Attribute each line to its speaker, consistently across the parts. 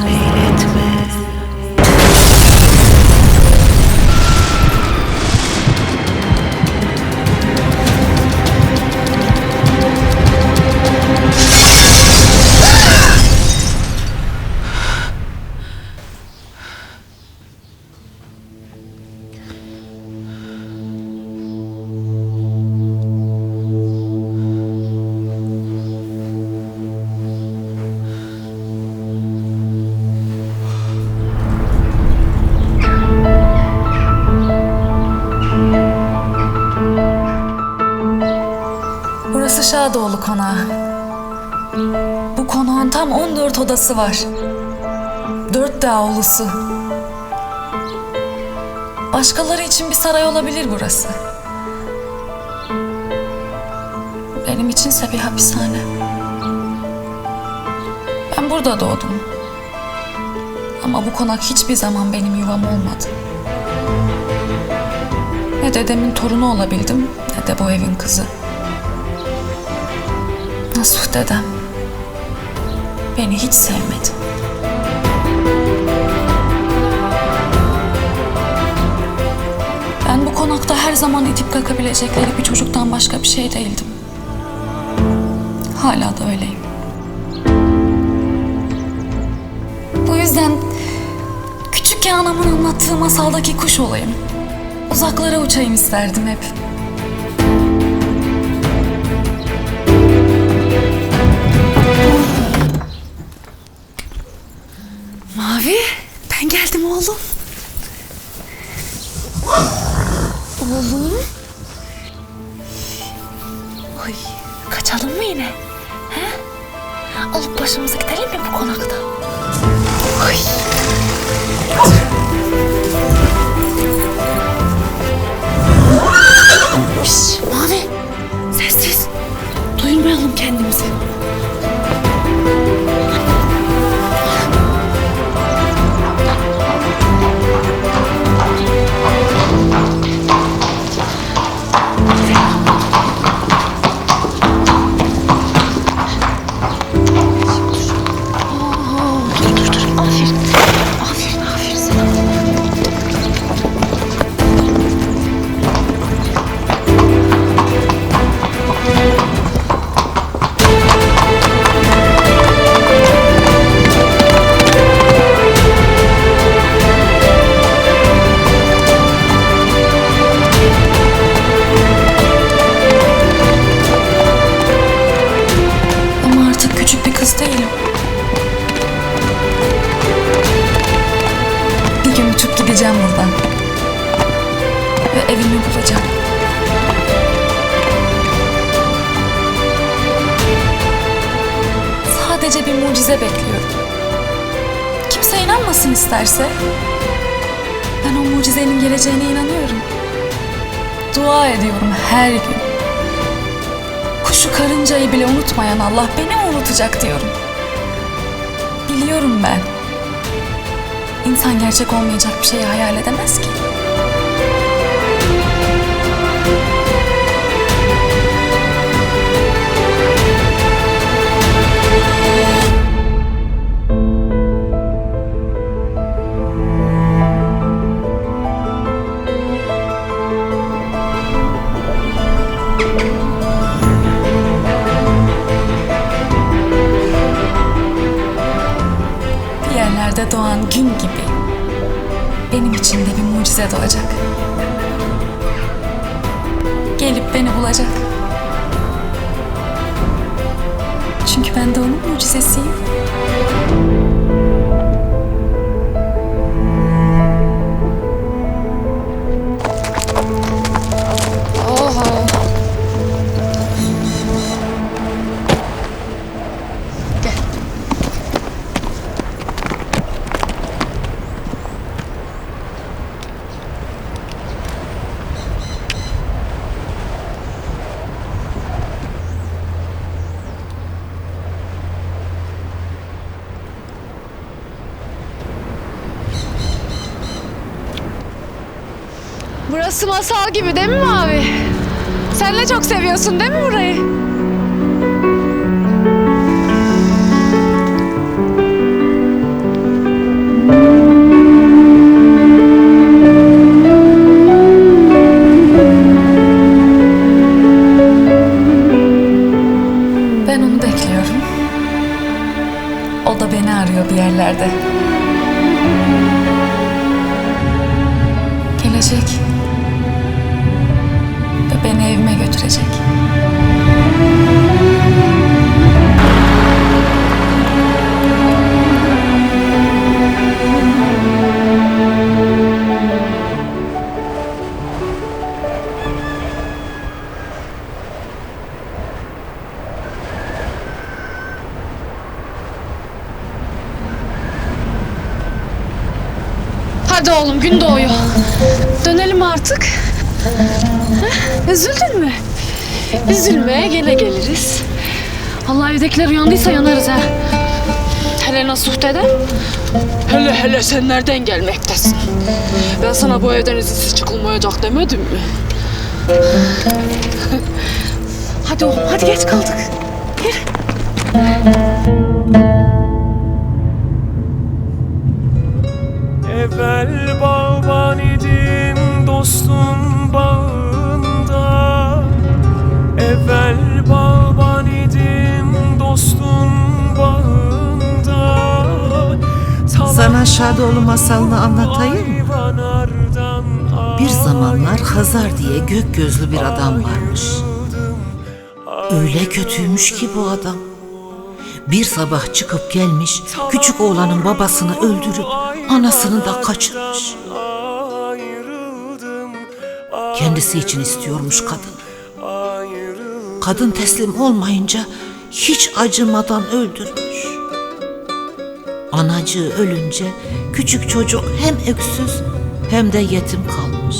Speaker 1: suave. Aşağıdoğlu konağı. Bu konağın tam 14 odası var. Dört de avlusu. Başkaları için bir saray olabilir burası. Benim içinse bir hapishane. Ben burada doğdum. Ama bu konak hiçbir zaman benim yuvam olmadı. Ne dedemin torunu olabildim ne de bu evin kızı. Nasuh dedem beni hiç sevmedi. Ben bu konakta her zaman itip kakabilecekleri bir çocuktan başka bir şey değildim. Hala da öyleyim. Bu yüzden küçükken anamın anlattığı masaldaki kuş olayım. Uzaklara uçayım isterdim hep. Gideceğim buradan. Ve evimi bulacağım. Sadece bir mucize bekliyorum. Kimse inanmasın isterse. Ben o mucizenin geleceğine inanıyorum. Dua ediyorum her gün. Kuşu karıncayı bile unutmayan Allah beni unutacak diyorum. Biliyorum ben. İnsan gerçek olmayacak bir şeyi hayal edemez ki. Doğacak. Gelip beni bulacak. Çünkü ben de onun mucizesiyim.
Speaker 2: Burası masal gibi değil mi Mavi? Sen de çok seviyorsun değil mi burayı?
Speaker 1: Ben onu bekliyorum. O da beni arıyor bir yerlerde. Hadi oğlum gün doğuyor. Dönelim artık. Heh, Üzüldün mü? Üzülmeye gele geliriz. Allah evdekiler uyandıysa yanarız ha. Hele Nasuh dede? Hele hele sen nereden gelmektesin? Ben sana bu evden izinsiz çıkılmayacak demedim mi? hadi oğlum hadi geç kaldık.
Speaker 3: Evvel bağban idim dostun bağında Evvel bağban idim dostun bağında
Speaker 4: Sana Şadoğlu masalını anlatayım? Bir zamanlar Hazar diye gök gözlü bir adam varmış. Öyle kötüymüş ki bu adam. Bir sabah çıkıp gelmiş, küçük oğlanın babasını öldürüp anasını da kaçırmış. Kendisi için istiyormuş kadın. Kadın teslim olmayınca hiç acımadan öldürmüş. Anacığı ölünce küçük çocuk hem öksüz hem de yetim kalmış.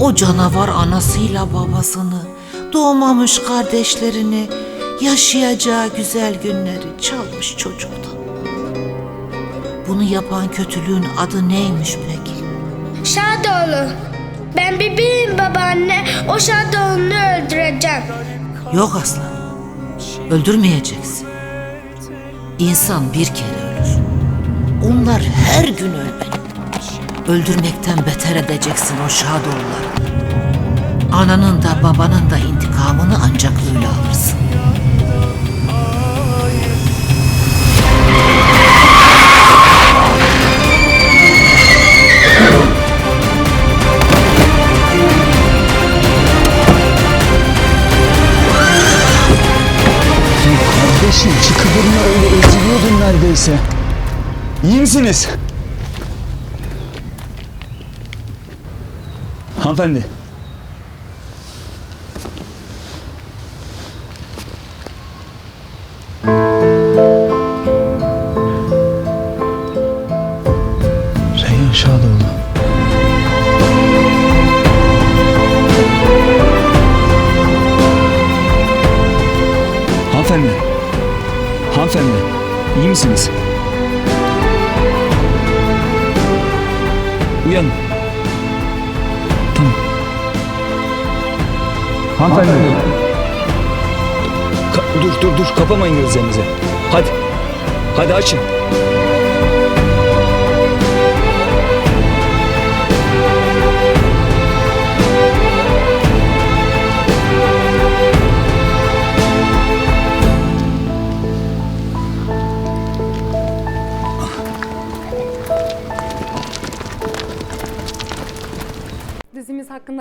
Speaker 4: O canavar anasıyla babasını, doğmamış kardeşlerini, yaşayacağı güzel günleri çalmış çocuktan. Bunu yapan kötülüğün adı neymiş peki?
Speaker 5: Şadoğlu. Ben bebeğim babaanne. O Şadoğlu'nu öldüreceğim.
Speaker 4: Yok aslan. Öldürmeyeceksin. İnsan bir kere ölür. Onlar her gün ölmeli. Öldürmekten beter edeceksin o şadoğulları. Ananın da babanın da intikamını ancak öyle alırsın.
Speaker 6: Neredeyse. İyi misiniz? Hanımefendi. Uyanın. Tamam. Hanımefendi. Ka- dur dur dur kapamayın gözlerinizi. Hadi. Hadi açın.